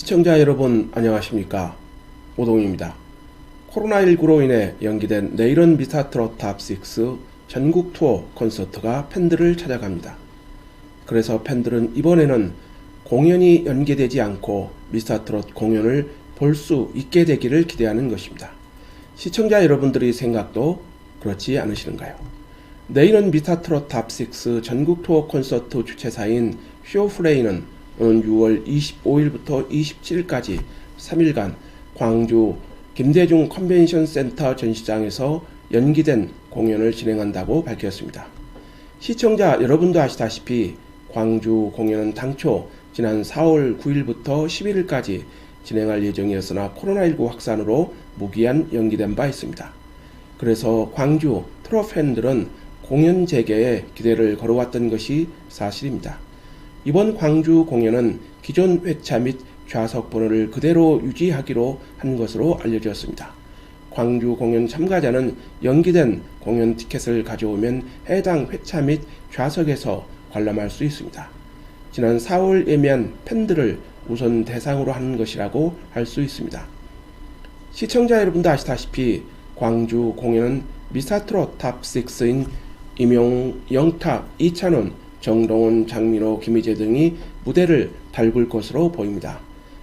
시청자 여러분 안녕하십니까 오동입니다. 코로나19로 인해 연기된 내일은 미스터트롯 탑6 전국 투어 콘서트가 팬들을 찾아갑니다. 그래서 팬들은 이번에는 공연이 연기되지 않고 미스터트롯 공연을 볼 수 있게 되기를 기대하는 것입니다. 시청자 여러분들의 생각도 그렇지 않으시는가요? 내일은 미스터트롯 탑6 전국 투어 콘서트 주최사인 쇼프레이는 오는 6월 25일부터 27일까지 3일간 광주 김대중 컨벤션 센터 전시장에서 연기된 공연을 진행한다고 밝혔습니다. 시청자 여러분도 아시다시피 광주 공연은 당초 지난 4월 9일부터 11일까지 진행할 예정이었으나 코로나19 확산으로 무기한 연기된 바 있습니다. 그래서 광주 트롯 팬들은 공연 재개에 기대를 걸어왔던 것이 사실입니다. 이번 광주 공연은 기존 회차 및 좌석 번호를 그대로 유지하기로 한 것으로 알려졌습니다. 광주 공연 참가자는 연기된 공연 티켓을 가져오면 해당 회차 및 좌석에서 관람할 수 있습니다. 지난 4월 예매한 팬들을 우선 대상으로 하는 것이라고 할 수 있습니다. 시청자 여러분도 아시다시피 광주 공연은 미사트롯 탑6인 임용, 영탁, 이찬원, 정동원, 장민호, 김희재 등이 무대를 달굴 것으로 보입니다.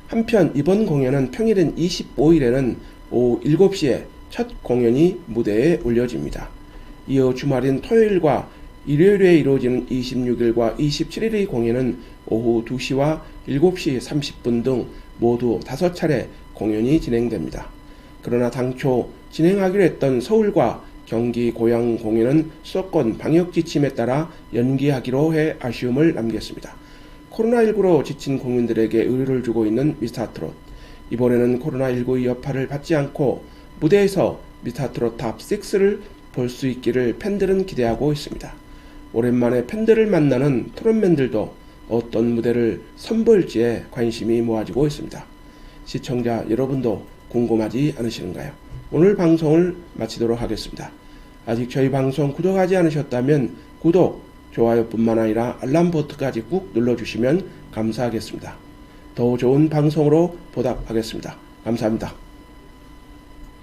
한편 이번 공연은 평일인 25일에는 오후 7시에 첫 공연이 무대에 올려집니다. 이어 주말인 토요일과 일요일에 이루어지는 26일과 27일의 공연은 오후 2시와 7시 30분 등 모두 5차례 공연이 진행됩니다. 그러나 당초 진행하기로 했던 서울과 경기 고양 공연은 수도권 방역 지침에 따라 연기하기로 해 아쉬움을 남겼습니다. 코로나19로 지친 국민들에게 의료를 주고 있는 미스터트롯. 이번에는 코로나19의 여파를 받지 않고 무대에서 미스터트롯 탑6를 볼 수 있기를 팬들은 기대하고 있습니다. 오랜만에 팬들을 만나는 트롯맨들도 어떤 무대를 선보일지에 관심이 모아지고 있습니다. 시청자 여러분도 궁금하지 않으시는가요? 오늘 방송을 마치도록 하겠습니다. 아직 저희 방송 구독하지 않으셨다면 구독, 좋아요뿐만 아니라 알람 버튼까지 꾹 눌러주시면 감사하겠습니다. 더 좋은 방송으로 보답하겠습니다. 감사합니다.